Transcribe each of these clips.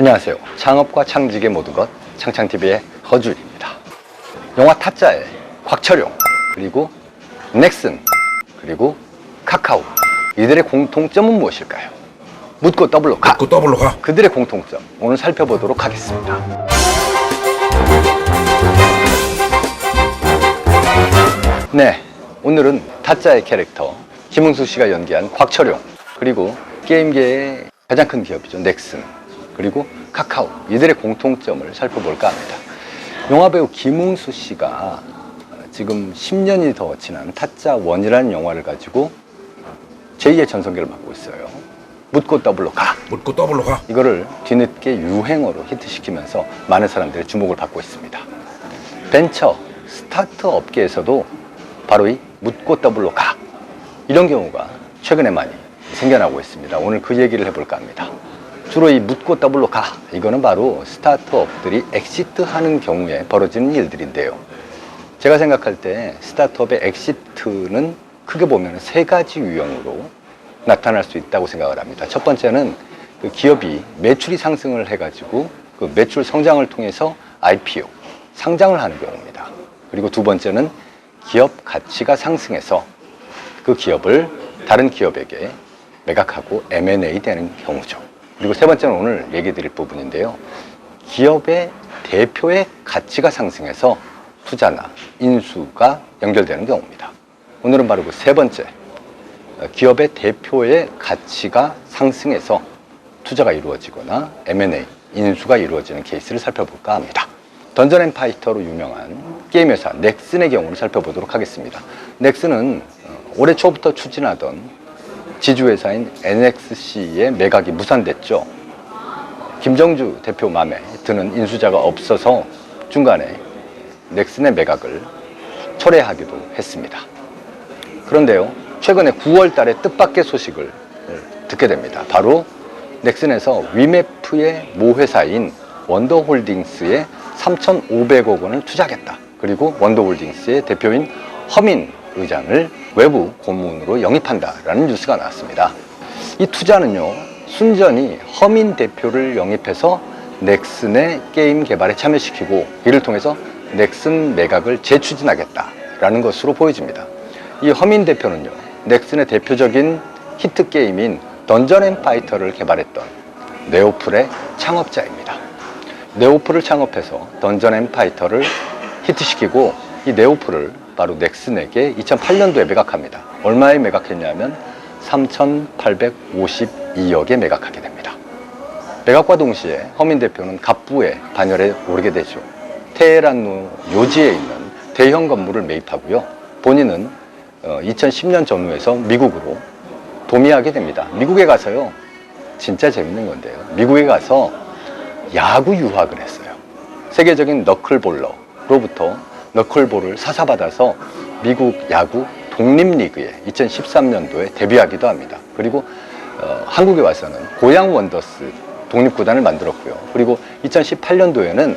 안녕하세요. 창업과 창직의 모든 것 창창TV의 허준입니다. 영화 타짜의 곽철용 그리고 넥슨 그리고 카카오 이들의 공통점은 무엇일까요? 묻고 더블로 가! 그 더블로 가. 그들의 공통점 오늘 살펴보도록 하겠습니다. 네, 오늘은 타짜의 캐릭터 김흥수 씨가 연기한 곽철용 그리고 게임계의 가장 큰 기업이죠 넥슨 그리고 카카오 이들의 공통점을 살펴볼까 합니다. 영화배우 김흥수 씨가 지금 10년이 더 지난 타짜 원이라는 영화를 가지고 제2의 전성기를 맡고 있어요. 묻고 더블로 가! 묻고 더블로 가. 이거를 뒤늦게 유행어로 히트시키면서 많은 사람들의 주목을 받고 있습니다. 벤처, 스타트 업계에서도 바로 이 묻고 더블로 가! 이런 경우가 최근에 많이 생겨나고 있습니다. 오늘 그 얘기를 해볼까 합니다. 주로 이 묻고 더블로 가! 이거는 바로 스타트업들이 엑시트 하는 경우에 벌어지는 일들인데요. 제가 생각할 때 스타트업의 엑시트는 크게 보면 세 가지 유형으로 나타날 수 있다고 생각을 합니다. 첫 번째는 그 기업이 매출이 상승을 해가지고 그 매출 성장을 통해서 IPO, 상장을 하는 경우입니다. 그리고 두 번째는 기업 가치가 상승해서 그 기업을 다른 기업에게 매각하고 M&A 되는 경우죠. 그리고 세 번째는 오늘 얘기 드릴 부분인데요. 기업의 대표의 가치가 상승해서 투자나 인수가 연결되는 경우입니다. 오늘은 바로 그 세 번째, 어, 기업의 대표의 가치가 상승해서 투자가 이루어지거나 M&A, 인수가 이루어지는 케이스를 살펴볼까 합니다. 던전 앤 파이터로 유명한 게임 회사 넥슨의 경우를 살펴보도록 하겠습니다. 넥슨은 어, 올해 초부터 추진하던 지주회사인 NXC의 매각이 무산됐죠. 김정주 대표 맘에 드는 인수자가 없어서 중간에 넥슨의 매각을 철회하기도 했습니다. 그런데요, 최근에 9월 달에 뜻밖의 소식을 듣게 됩니다. 바로 넥슨에서 위메프의 모회사인 원더홀딩스에 3,500억 원을 투자하겠다. 그리고 원더홀딩스의 대표인 허민 의장을 외부 고문으로 영입한다라는 뉴스가 나왔습니다. 이 투자는요, 순전히 허민 대표를 영입해서 넥슨의 게임 개발에 참여시키고 이를 통해서 넥슨 매각을 재추진하겠다라는 것으로 보여집니다. 이 허민 대표는요, 넥슨의 대표적인 히트 게임인 던전 앤 파이터를 개발했던 네오플의 창업자입니다. 네오플을 창업해서 던전 앤 파이터를 히트시키고 이 네오플을 바로 넥슨에게 2008년도에 매각합니다. 얼마에 매각했냐면 3,852억에 매각하게 됩니다. 매각과 동시에 허민 대표는 갑부의 반열에 오르게 되죠. 테헤란로 요지에 있는 대형 건물을 매입하고요. 본인은 2010년 전후에서 미국으로 도미하게 됩니다. 미국에 가서요. 진짜 재밌는 건데요. 미국에 가서 야구 유학을 했어요. 세계적인 너클볼러로부터 너클볼을 사사받아서 미국 야구 독립리그에 2013년도에 데뷔하기도 합니다. 그리고 어, 한국에 와서는 고양 원더스 독립구단을 만들었고요. 그리고 2018년도에는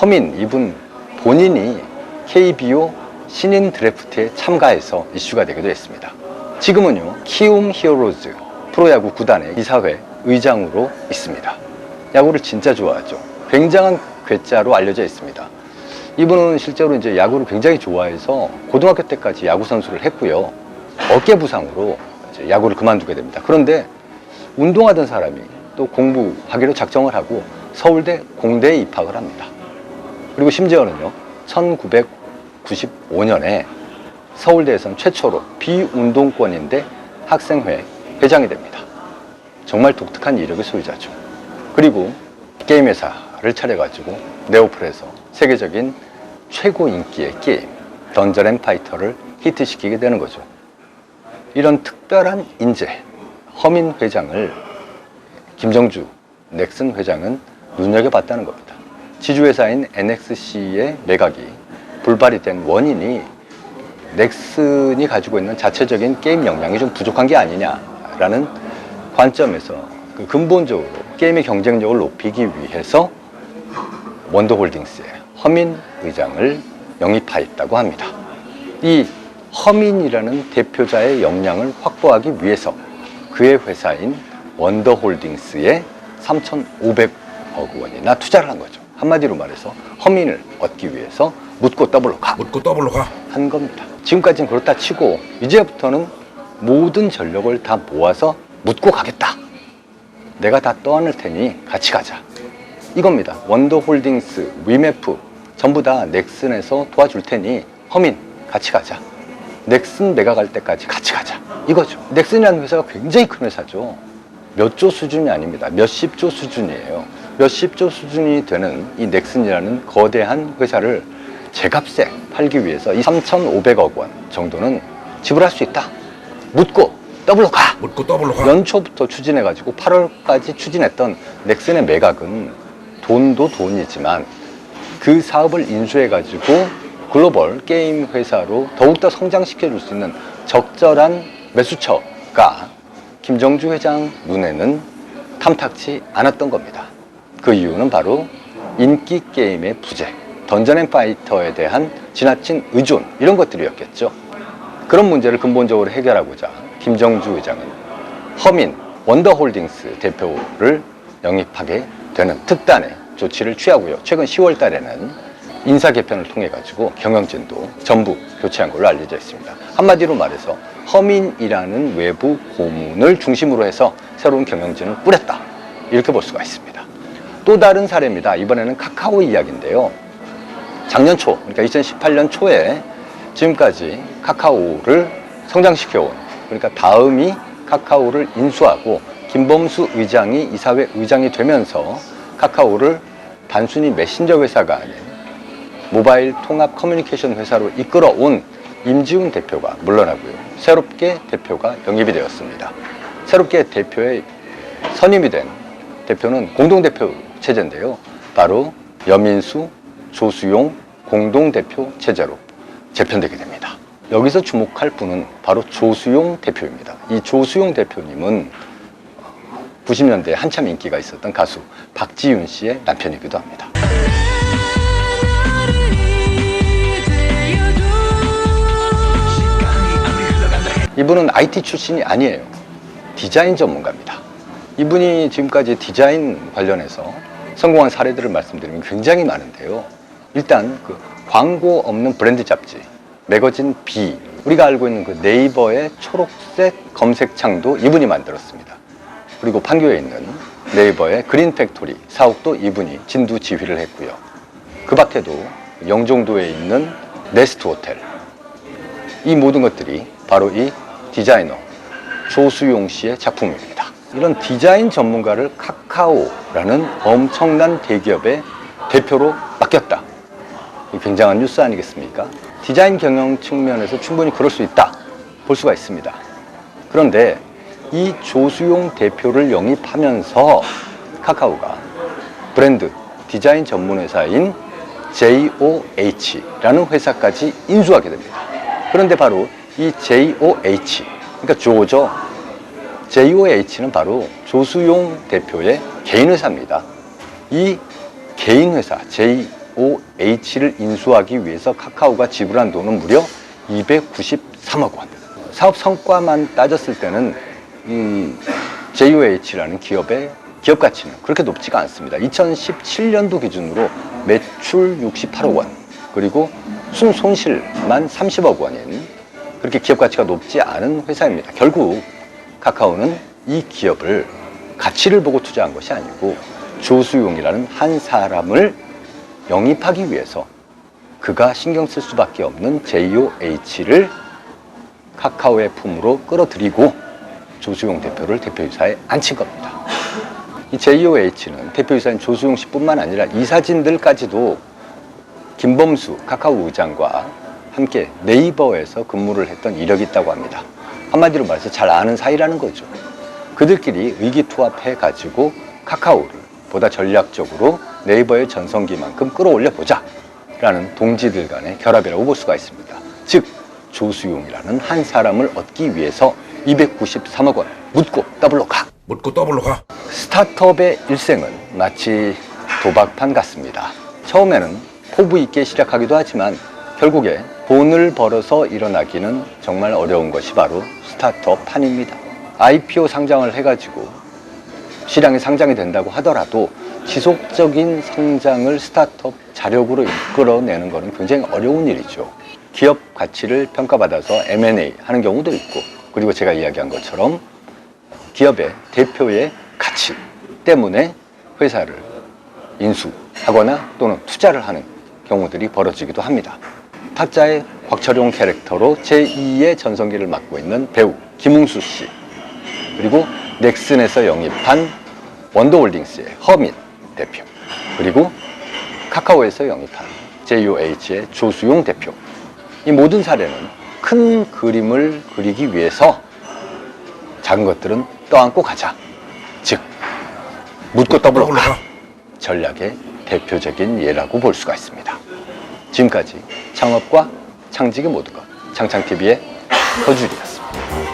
허민 이분 본인이 KBO 신인 드래프트에 참가해서 이슈가 되기도 했습니다. 지금은요, 키움 히어로즈 프로야구 구단의 이사회 의장으로 있습니다. 야구를 진짜 좋아하죠. 굉장한 괴짜로 알려져 있습니다. 이분은 실제로 이제 야구를 굉장히 좋아해서 고등학교 때까지 야구 선수를 했고요. 어깨 부상으로 야구를 그만두게 됩니다. 그런데 운동하던 사람이 또 공부하기로 작정을 하고 서울대 공대에 입학을 합니다. 그리고 심지어는요, 1995년에 서울대에선 최초로 비운동권인데 학생회 회장이 됩니다. 정말 독특한 이력의 소유자죠. 그리고 게임 회사를 차려가지고 네오플에서 세계적인 최고 인기의 게임 던전 앤 파이터를 히트시키게 되는 거죠. 이런 특별한 인재 허민 회장을 김정주 넥슨 회장은 눈여겨봤다는 겁니다. 지주회사인 NXC의 매각이 불발이 된 원인이 넥슨이 가지고 있는 자체적인 게임 역량이 좀 부족한 게 아니냐라는 관점에서 그 근본적으로 게임의 경쟁력을 높이기 위해서 원더홀딩스의 허민 의장을 영입하였다고 합니다. 이 허민이라는 대표자의 역량을 확보하기 위해서 그의 회사인 원더홀딩스에 3,500억 3,500억 원이나 투자를 한 거죠. 한마디로 말해서 허민을 얻기 위해서 묻고 더블로 가. 묻고 더블로 가. 한 겁니다. 지금까지는 그렇다 치고 이제부터는 모든 전력을 다 모아서 묻고 가겠다. 내가 다 떠안을 테니 같이 가자. 이겁니다. 원더홀딩스, 위메프 전부 다 넥슨에서 도와줄 테니 허민 같이 가자. 넥슨 내가 갈 때까지 같이 가자. 이거죠. 넥슨이라는 회사가 굉장히 큰 회사죠. 몇 조 수준이 아닙니다. 몇십 조 수준이에요. 몇십 조 수준이 되는 이 넥슨이라는 거대한 회사를 제값에 팔기 위해서 이 3,500억 원 정도는 지불할 수 있다. 묻고 더블로 가. 묻고 더블로 가. 연초부터 추진해가지고 8월까지 추진했던 넥슨의 매각은 돈도 돈이지만 그 사업을 인수해가지고 글로벌 게임 회사로 더욱더 성장시켜줄 수 있는 적절한 매수처가 김정주 회장 눈에는 탐탁치 않았던 겁니다. 그 이유는 바로 인기 게임의 부재, 던전앤 파이터에 대한 지나친 의존 이런 것들이었겠죠. 그런 문제를 근본적으로 해결하고자 김정주 의장은 허민 원더홀딩스 대표를 영입하게 되는 특단의 조치를 취하고요. 최근 10월 달에는 인사 개편을 통해 가지고 경영진도 전부 교체한 걸로 알려져 있습니다. 한마디로 말해서 허민이라는 외부 고문을 중심으로 해서 새로운 경영진을 꾸렸다. 이렇게 볼 수가 있습니다. 또 다른 사례입니다. 이번에는 카카오 이야기인데요. 작년 초, 그러니까 2018년 초에 지금까지 카카오를 성장시켜온, 그러니까 다음이 카카오를 인수하고 김범수 의장이 이사회 의장이 되면서 카카오를 단순히 메신저 회사가 아닌 모바일 통합 커뮤니케이션 회사로 이끌어온 임지훈 대표가 물러나고요. 새롭게 대표가 영입이 되었습니다. 새롭게 대표에 선임이 된 대표는 공동대표 체제인데요. 바로 여민수, 조수용 공동대표 체제로 재편되게 됩니다. 여기서 주목할 분은 바로 조수용 대표입니다. 이 조수용 대표님은 90년대에 한참 인기가 있었던 가수 박지윤 씨의 남편이기도 합니다. 이분은 IT 출신이 아니에요. 디자인 전문가입니다. 이분이 지금까지 디자인 관련해서 성공한 사례들을 말씀드리면 굉장히 많은데요. 일단 그 광고 없는 브랜드 잡지, 매거진 B, 우리가 알고 있는 그 네이버의 초록색 검색창도 이분이 만들었습니다. 그리고 판교에 있는 네이버의 그린 팩토리 사옥도 이분이 진두 지휘를 했고요. 그 밖에도 영종도에 있는 네스트 호텔, 이 모든 것들이 바로 이 디자이너 조수용 씨의 작품입니다. 이런 디자인 전문가를 카카오라는 엄청난 대기업의 대표로 맡겼다. 이 굉장한 뉴스 아니겠습니까? 디자인 경영 측면에서 충분히 그럴 수 있다. 볼 수가 있습니다. 그런데 이 조수용 대표를 영입하면서 카카오가 브랜드 디자인 전문 회사인 JOH라는 회사까지 인수하게 됩니다. 그런데 바로 이 JOH, 그러니까 조죠. JOH는 바로 조수용 대표의 개인 회사입니다. 이 개인 회사 JOH를 인수하기 위해서 카카오가 지불한 돈은 무려 293억 원. 사업 성과만 따졌을 때는 이 JOH라는 기업의 기업 가치는 그렇게 높지가 않습니다. 2017년도 기준으로 매출 68억 원, 그리고 순 손실만 30억 원인 그렇게 기업 가치가 높지 않은 회사입니다. 결국 카카오는 이 기업을 가치를 보고 투자한 것이 아니고 조수용이라는 한 사람을 영입하기 위해서 그가 신경 쓸 수밖에 없는 JOH를 카카오의 품으로 끌어들이고 조수용 대표를 대표이사에 앉힌 겁니다. 이 JOH는 대표이사인 조수용 씨뿐만 아니라 이사진들까지도 김범수 카카오 의장과 함께 네이버에서 근무를 했던 이력이 있다고 합니다. 한마디로 말해서 잘 아는 사이라는 거죠. 그들끼리 의기투합해 가지고 카카오를 보다 전략적으로 네이버의 전성기만큼 끌어올려 보자 라는 동지들 간의 결합이라고 볼 수가 있습니다. 즉 조수용이라는 한 사람을 얻기 위해서 293억 원 묻고 더블로 가. 묻고 더블로 가. 스타트업의 일생은 마치 도박판 같습니다. 처음에는 포부 있게 시작하기도 하지만 결국에 돈을 벌어서 일어나기는 정말 어려운 것이 바로 스타트업 판입니다. IPO 상장을 해가지고 시장에 상장이 된다고 하더라도 지속적인 성장을 스타트업 자력으로 이끌어내는 것은 굉장히 어려운 일이죠. 기업 가치를 평가받아서 M&A 하는 경우도 있고, 그리고 제가 이야기한 것처럼 기업의 대표의 가치 때문에 회사를 인수하거나 또는 투자를 하는 경우들이 벌어지기도 합니다. 타짜의 곽철용 캐릭터로 제2의 전성기를 맡고 있는 배우 김웅수 씨 그리고 넥슨에서 영입한 원더홀딩스의 허민 대표 그리고 카카오에서 영입한 JOH의 조수용 대표 이 모든 사례는 큰 그림을 그리기 위해서 작은 것들은 떠안고 가자 즉 묻고 더블로 가 전략의 대표적인 예라고 볼 수가 있습니다. 지금까지 창업과 창직의 모든 것 창창TV의 허준이었습니다.